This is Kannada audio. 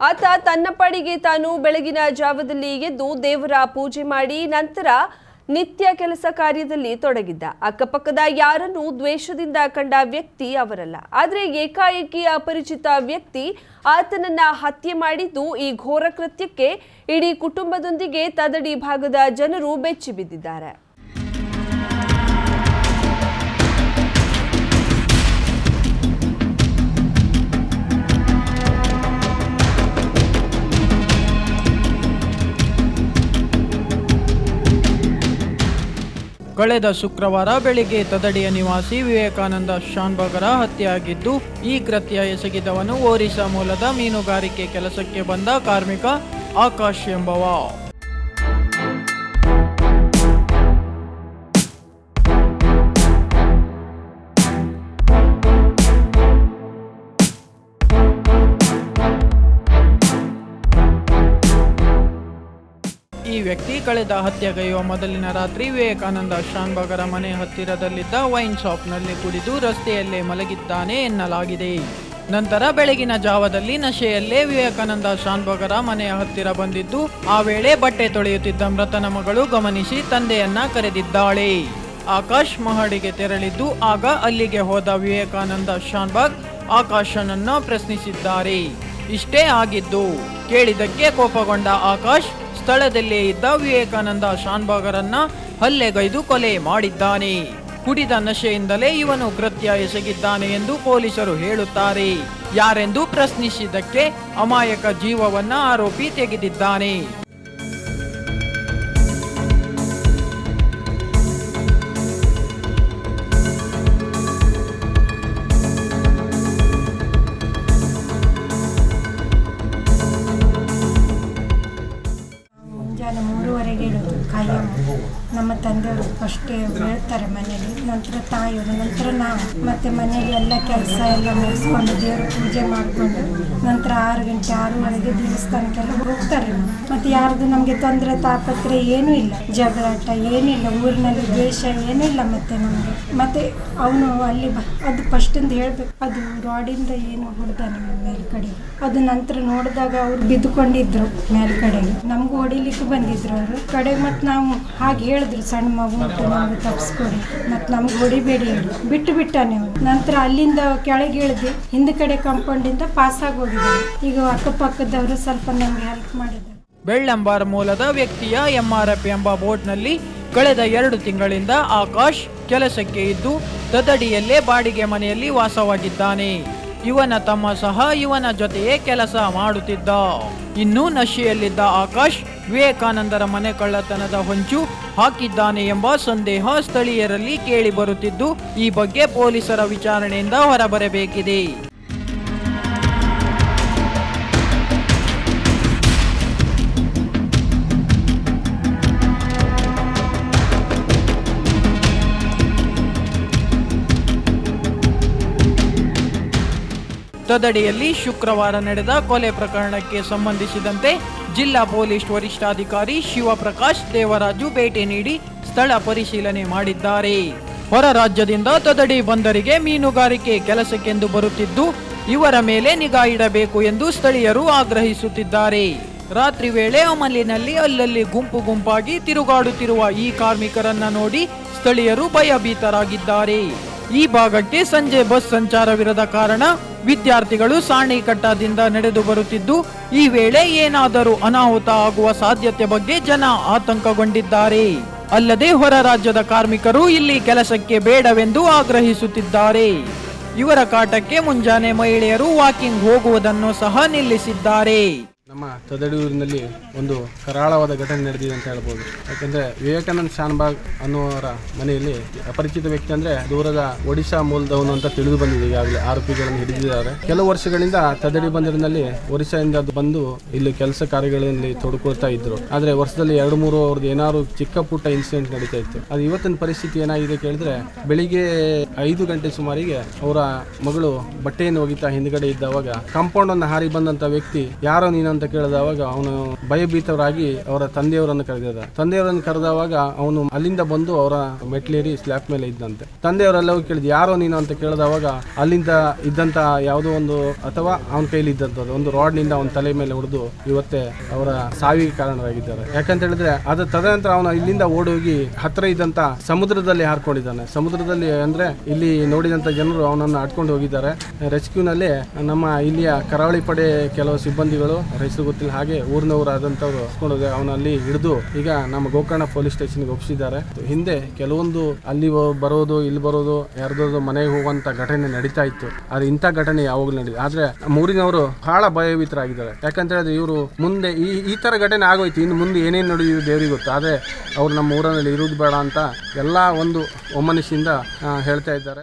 ಆತ ತನ್ನ ಪಾಡಿಗೆ ತಾನು ಬೆಳಗಿನ ಜಾವದಲ್ಲಿ ಎದ್ದು ದೇವರ ಪೂಜೆ ಮಾಡಿ ನಂತರ ನಿತ್ಯ ಕೆಲಸ ಕಾರ್ಯದಲ್ಲಿ ತೊಡಗಿದ್ದ. ಅಕ್ಕಪಕ್ಕದ ಯಾರನ್ನು ದ್ವೇಷದಿಂದ ಕಂಡ ವ್ಯಕ್ತಿ ಅವರಲ್ಲ. ಆದರೆ ಏಕಾಏಕಿ ಅಪರಿಚಿತ ವ್ಯಕ್ತಿ ಆತನನ್ನ ಹತ್ಯೆ ಮಾಡಿದ್ದು ಈ ಘೋರ ಕೃತ್ಯಕ್ಕೆ ಇಡೀ ಕುಟುಂಬದೊಂದಿಗೆ ತದಡಿ ಭಾಗದ ಜನರು ಬೆಚ್ಚಿ ಕಳೆದ ಶುಕ್ರವಾರ ಬೆಳಿಗ್ಗೆ ತದಡಿಯ ನಿವಾಸಿ ವಿವೇಕಾನಂದ ಶಾನ್ಭಗರ ಹತ್ಯೆಯಾಗಿದ್ದು, ಈ ಕೃತ್ಯ ಎಸಗಿದವನು ಒರಿಸ್ಸಾ ಮೂಲದ ಮೀನುಗಾರಿಕೆ ಕೆಲಸಕ್ಕೆ ಬಂದ ಕಾರ್ಮಿಕ ಆಕಾಶ್ ಎಂಬವ. ಈ ವ್ಯಕ್ತಿ ಕಳೆದ ಹತ್ಯೆಗೈಯುವ ಮೊದಲಿನ ರಾತ್ರಿ ವಿವೇಕಾನಂದ ಶಾನ್ಭಾಗರ ಮನೆ ಹತ್ತಿರದಲ್ಲಿದ್ದ ವೈನ್ ಶಾಪ್ನಲ್ಲಿ ಕುಡಿದು ರಸ್ತೆಯಲ್ಲೇ ಮಲಗಿದ್ದಾನೆ ಎನ್ನಲಾಗಿದೆ. ನಂತರ ಬೆಳಗಿನ ಜಾವದಲ್ಲಿ ನಶೆಯಲ್ಲೇ ವಿವೇಕಾನಂದ ಶಾನ್ಭಾಗರ ಮನೆಯ ಹತ್ತಿರ ಬಂದಿದ್ದು, ಆ ವೇಳೆ ಬಟ್ಟೆ ತೊಳೆಯುತ್ತಿದ್ದ ಮೃತನ ಮಗಳು ಗಮನಿಸಿ ತಂದೆಯನ್ನ ಕರೆದಿದ್ದಾಳೆ. ಆಕಾಶ್ ಮಹಡಿಗೆ ತೆರಳಿದ್ದು, ಆಗ ಅಲ್ಲಿಗೆ ಹೋದ ವಿವೇಕಾನಂದ ಶಾನ್ಬಾಗ್ ಆಕಾಶನನ್ನ ಪ್ರಶ್ನಿಸಿದ್ದಾರೆ. ಇಷ್ಟೇ ಆಗಿದ್ದು ಕೇಳಿದಕ್ಕೆ ಕೋಪಗೊಂಡ ಆಕಾಶ್ ಸ್ಥಳದಲ್ಲೇ ಇದ್ದ ವಿವೇಕಾನಂದ ಶಾನ್ಬಾಗರನ್ನ ಹಲ್ಲೆಗೈದು ಕೊಲೆ ಮಾಡಿದ್ದಾನೆ. ಕುಡಿದ ನಶೆಯಿಂದಲೇ ಇವನು ಕೃತ್ಯ ಎಸಗಿದ್ದಾನೆ ಎಂದು ಪೊಲೀಸರು ಹೇಳುತ್ತಾರೆ. ಯಾರೆಂದು ಪ್ರಶ್ನಿಸಿದ್ದಕ್ಕೆ ಅಮಾಯಕ ಜೀವವನ್ನ ಆರೋಪಿ ತೆಗೆದಿದ್ದಾನೆ. ಕಾಯಂ ನಮ್ಮ ತಂದೆಯವರು ಫಸ್ಟೇ ಹೇಳ್ತಾರೆ ಮನೇಲಿ ನಂತರ ತಾಯಿಯವರು, ನಂತರ ನಾವು. ಮತ್ತೆ ಮನೆಯಲ್ಲಿ ಎಲ್ಲ ಕೆಲಸ ಎಲ್ಲ ಮುಗಿಸ್ಕೊಂಡು ದೇವ್ರ ಪೂಜೆ ಮಾಡಿಕೊಂಡು ನಂತರ ಆರು ಗಂಟೆ, ಆರೂವರೆಗೆ ದೇವಸ್ಥಾನಕ್ಕೆಲ್ಲ ಹೋಗ್ತಾರೆ. ಮತ್ತೆ ಯಾರ್ದು ನಮಗೆ ತೊಂದರೆ ತಾಪತ್ರೆ ಏನೂ ಇಲ್ಲ. ಜಗಳಾಟ ಏನಿಲ್ಲ ಊರಿನಲ್ಲಿ ದ್ವೇಷ ಏನೂ ಇಲ್ಲ ಮತ್ತೆ ನಮಗೆ. ಮತ್ತೆ ಅವನು ಅಲ್ಲಿ ಅದು ಫಸ್ಟಿಂದ ಹೇಳ್ಬೇಕು, ಅದು ರಾಡಿಂದ ಏನು ಹೊಡೆದ ನಮ್ಮ ಮೇಲ್ಗಡೆ. ಅದು ನಂತರ ನೋಡಿದಾಗ ಅವ್ರು ಬಿದ್ದುಕೊಂಡಿದ್ರು ಮೇಲ್ಗಡೆಗೆ. ನಮಗೂ ಹೊಡಿಲಿಕ್ಕೆ ಬಂದಿದ್ರು ಅವರು. ಕಡೆ ಮತ್ತೆ ನಾವು ಹಾಗೆ ಹೇಳಿದ್ರು, ಸಣ್ಣ ಮಗು ಉಂಟು ತಪ್ಪಿಸ್ಕೊಡಿ ಮತ್ತು ನಮ್ಗೆ ಹೊಡಿಬೇಡಿ ಹೇಳಿ ಬಿಟ್ಟು ಬಿಟ್ಟ ನೀವು. ನಂತರ ಅಲ್ಲಿಂದ ಕೆಳಗೆ ಇಳಿದು ಹಿಂದೆ ಕಡೆ ಕಾಂಪೌಂಡಿಂದ ಪಾಸ್ ಆಗಿ ಈಗ ಅಕ್ಕಪಕ್ಕದವರು ಸ್ವಲ್ಪ ನಮ್ಗೆ ಹೆಲ್ಪ್ ಮಾಡಿದ್ದಾರೆ. ಬೆಳ್ಳಂಬಾರ್ ಮೂಲದ ವ್ಯಕ್ತಿಯ ಎಂಆರ್ಎಫ್ ಎಂಬ ಬೋಟ್ನಲ್ಲಿ ಕಳೆದ ಎರಡು ತಿಂಗಳಿಂದ ಆಕಾಶ್ ಕೆಲಸಕ್ಕೆ ಇದ್ದು ತದಡಿಯಲ್ಲೇ ಬಾಡಿಗೆ ಮನೆಯಲ್ಲಿ ವಾಸವಾಗಿದ್ದಾನೆ. ಇವನ ತಮ್ಮ ಸಹ ಇವನ ಜೊತೆಯೇ ಕೆಲಸ ಮಾಡುತ್ತಿದ್ದ. ಇನ್ನು ನಶೆಯಲ್ಲಿದ್ದ ಆಕಾಶ್ ವಿವೇಕಾನಂದರ ಮನೆ ಕಳ್ಳತನದ ಹೊಂಚು ಹಾಕಿದ್ದಾನೆ ಎಂಬ ಸಂದೇಹ ಸ್ಥಳೀಯರಲ್ಲಿ ಕೇಳಿ ಬರುತ್ತಿದ್ದು, ಈ ಬಗ್ಗೆ ಪೊಲೀಸರ ವಿಚಾರಣೆಯಿಂದ ಹೊರಬರಬೇಕಿದೆ. ತದಡಿಯಲ್ಲಿ ಶುಕ್ರವಾರ ನಡೆದ ಕೊಲೆ ಪ್ರಕರಣಕ್ಕೆ ಸಂಬಂಧಿಸಿದಂತೆ ಜಿಲ್ಲಾ ಪೊಲೀಸ್ ವರಿಷ್ಠಾಧಿಕಾರಿ ಶಿವಪ್ರಕಾಶ್ ದೇವರಾಜು ಭೇಟಿ ನೀಡಿ ಸ್ಥಳ ಪರಿಶೀಲನೆ ಮಾಡಿದ್ದಾರೆ. ಹೊರ ರಾಜ್ಯದಿಂದ ತದಡಿ ಬಂದರಿಗೆ ಮೀನುಗಾರಿಕೆ ಕೆಲಸಕ್ಕೆಂದು ಬರುತ್ತಿದ್ದು, ಇವರ ಮೇಲೆ ನಿಗಾ ಇಡಬೇಕು ಎಂದು ಸ್ಥಳೀಯರು ಆಗ್ರಹಿಸುತ್ತಿದ್ದಾರೆ. ರಾತ್ರಿ ವೇಳೆ ಅಮಲಿನಲ್ಲಿ ಅಲ್ಲಲ್ಲಿ ಗುಂಪು ಗುಂಪಾಗಿ ತಿರುಗಾಡುತ್ತಿರುವ ಈ ಕಾರ್ಮಿಕರನ್ನ ನೋಡಿ ಸ್ಥಳೀಯರು ಭಯಭೀತರಾಗಿದ್ದಾರೆ. ಈ ಭಾಗಕ್ಕೆ ಸಂಜೆ ಬಸ್ ಸಂಚಾರವಿರದ ಕಾರಣ ವಿದ್ಯಾರ್ಥಿಗಳು ಸಾಣಿಕಟ್ಟದಿಂದ ನಡೆದು ಬರುತ್ತಿದ್ದು, ಈ ವೇಳೆ ಏನಾದರೂ ಅನಾಹುತ ಆಗುವ ಸಾಧ್ಯತೆ ಬಗ್ಗೆ ಜನ ಆತಂಕಗೊಂಡಿದ್ದಾರೆ. ಅಲ್ಲದೆ ಹೊರ ರಾಜ್ಯದ ಕಾರ್ಮಿಕರು ಇಲ್ಲಿ ಕೆಲಸಕ್ಕೆ ಬೇಡವೆಂದು ಆಗ್ರಹಿಸುತ್ತಿದ್ದಾರೆ. ಇವರ ಕಾಟಕ್ಕೆ ಮುಂಜಾನೆ ಮಹಿಳೆಯರು ವಾಕಿಂಗ್ ಹೋಗುವುದನ್ನು ಸಹ ನಿಲ್ಲಿಸಿದ್ದಾರೆ. ನಮ್ಮ ತೊದಡಿಯೂರಿನಲ್ಲಿ ಒಂದು ಕರಾಳವಾದ ಘಟನೆ ನಡೆದಿದೆ ಅಂತ ಹೇಳ್ಬೋದು. ಯಾಕಂದ್ರೆ ವಿವೇಕಾನಂದ ಶಾನ್ಬಾಗ್ ಅನ್ನುವರ ಮನೆಯಲ್ಲಿ ಅಪರಿಚಿತ ವ್ಯಕ್ತಿ ಅಂದ್ರೆ ದೂರದ ಒಡಿಶಾ ಮೂಲದವನು ಅಂತ ತಿಳಿದು ಬಂದಿದೆ. ಈಗಾಗಲೇ ಆರೋಪಿಗಳನ್ನು ಹಿಡಿದಿದ್ದಾರೆ. ಕೆಲವು ವರ್ಷಗಳಿಂದ ತದಡಿ ಬಂದರಿನಲ್ಲಿ ಅದು ಬಂದು ಇಲ್ಲಿ ಕೆಲಸ ಕಾರ್ಯಗಳಲ್ಲಿ ತೊಡಕೊಳ್ತಾ ಇದ್ರು. ಆದರೆ ವರ್ಷದಲ್ಲಿ ಎರಡು ಮೂರು ಅವ್ರದ್ದು ಏನಾದ್ರು ಚಿಕ್ಕ ಪುಟ್ಟ ಇನ್ಸಿಡೆಂಟ್ ನಡೀತಾ ಇತ್ತು. ಅದು ಇವತ್ತಿನ ಪರಿಸ್ಥಿತಿ ಏನಾಗಿದೆ ಕೇಳಿದ್ರೆ ಬೆಳಿಗ್ಗೆ ಐದು ಗಂಟೆ ಸುಮಾರಿಗೆ ಅವರ ಮಗಳು ಬಟ್ಟೆಯನ್ನು ಒಗಿತಾ ಹಿಂದ್ಗಡೆ ಇದ್ದವಾಗ ಕಾಂಪೌಂಡ್ ಅನ್ನು ಹಾರಿ ಬಂದಂತ ವ್ಯಕ್ತಿ, ಯಾರೋ ನೀನು ಅಂತ ಕೇಳಿದವಾಗ ಅವನು ಭಯಭೀತರಾಗಿ ಅವರ ತಂದೆಯವರನ್ನು ಕರೆದಿದ್ದ. ತಂದೆಯವರನ್ನು ಕರೆದವಾಗ ಅವನು ಅಲ್ಲಿಂದ ಬಂದು ಅವರ ಮೆಟ್ಲೇರಿ ಸ್ಲ್ಯಾಪ್ ಮೇಲೆ ಇದ್ದಂತೆ. ತಂದೆಯವರೆಲ್ಲವೂ ಕೇಳಿದ ಯಾರೋ ನೀನು? ಅಂತ ಕೇಳಿದವಾಗ ಅಲ್ಲಿಂದ ಇದ್ದಂತ ಯಾವುದೋ ಒಂದು ಅಥವಾ ಅವನ ಕೈಲಿ ಇದ್ದಂಥದ್ದು ಒಂದು ರಾಡ್ನಿಂದ ಅವನ ತಲೆ ಮೇಲೆ ಹೊಡೆದು ಇವತ್ತೇ ಅವರ ಸಾವಿಗೆ ಕಾರಣರಾಗಿದ್ದಾರೆ. ಯಾಕಂತ ಹೇಳಿದ್ರೆ, ಅದು ತದನಂತರ ಅವನು ಇಲ್ಲಿಂದ ಓಡೋಗಿ ಹತ್ರ ಇದ್ದಂತ ಸಮುದ್ರದಲ್ಲಿ ಹಾರ್ಕೊಂಡಿದ್ದಾನೆ. ಸಮುದ್ರದಲ್ಲಿ ಅಂದ್ರೆ ಇಲ್ಲಿ ನೋಡಿದಂತ ಜನರು ಅವನನ್ನು ಆಡ್ಕೊಂಡು ಹೋಗಿದ್ದಾರೆ. ರೆಸ್ಕ್ಯೂನಲ್ಲಿ ನಮ್ಮ ಇಲ್ಲಿಯ ಕರಾವಳಿ ಪಡೆ ಕೆಲವು ಸಿಬ್ಬಂದಿಗಳು ಹೆಸರು ಗೊತ್ತಿಲ್ಲ ಹಾಗೆ ಊರಿನವರಾದಂಥವ್ರು ಹಾಕೊಂಡು ಅವನಲ್ಲಿ ಹಿಡಿದು ಈಗ ನಮ್ಮ ಗೋಕರ್ಣ ಪೊಲೀಸ್ ಸ್ಟೇಷನ್ಗೆ ಒಪ್ಪಿಸಿದ್ದಾರೆ ಹಿಂದೆ ಕೆಲವೊಂದು ಅಲ್ಲಿ ಬರೋದು, ಇಲ್ಲಿ ಬರೋದು ಯಾರ್ದೋ ಮನೆಗೆ ಹೋಗುವಂತ ಘಟನೆ ನಡೀತಾ ಇತ್ತು. ಆದ್ರೆ ಇಂಥ ಘಟನೆ ಯಾವಾಗಲೂ ನಡೀತು ಆದ್ರೆ ಮೂರಿನವರು ಬಹಳ ಭಯಭೀತರಾಗಿದ್ದಾರೆ. ಯಾಕಂತ ಹೇಳಿದ್ರೆ ಇವರು ಮುಂದೆ ಈ ಈ ತರ ಘಟನೆ ಆಗೋಯ್ತು. ಇನ್ನು ಮುಂದೆ ಏನೇನು ನಡೆಯುವ ದೇವ್ರಿಗೆ ಗೊತ್ತು? ಆದ್ರೆ ಅವ್ರು ನಮ್ಮ ಊರಿನಲ್ಲಿ ಇರುವುದು ಬೇಡ ಅಂತ ಎಲ್ಲ ಒಂದು ಒಮ್ಮನಸ್ಸಿಂದ ಹೇಳ್ತಾ ಇದ್ದಾರೆ.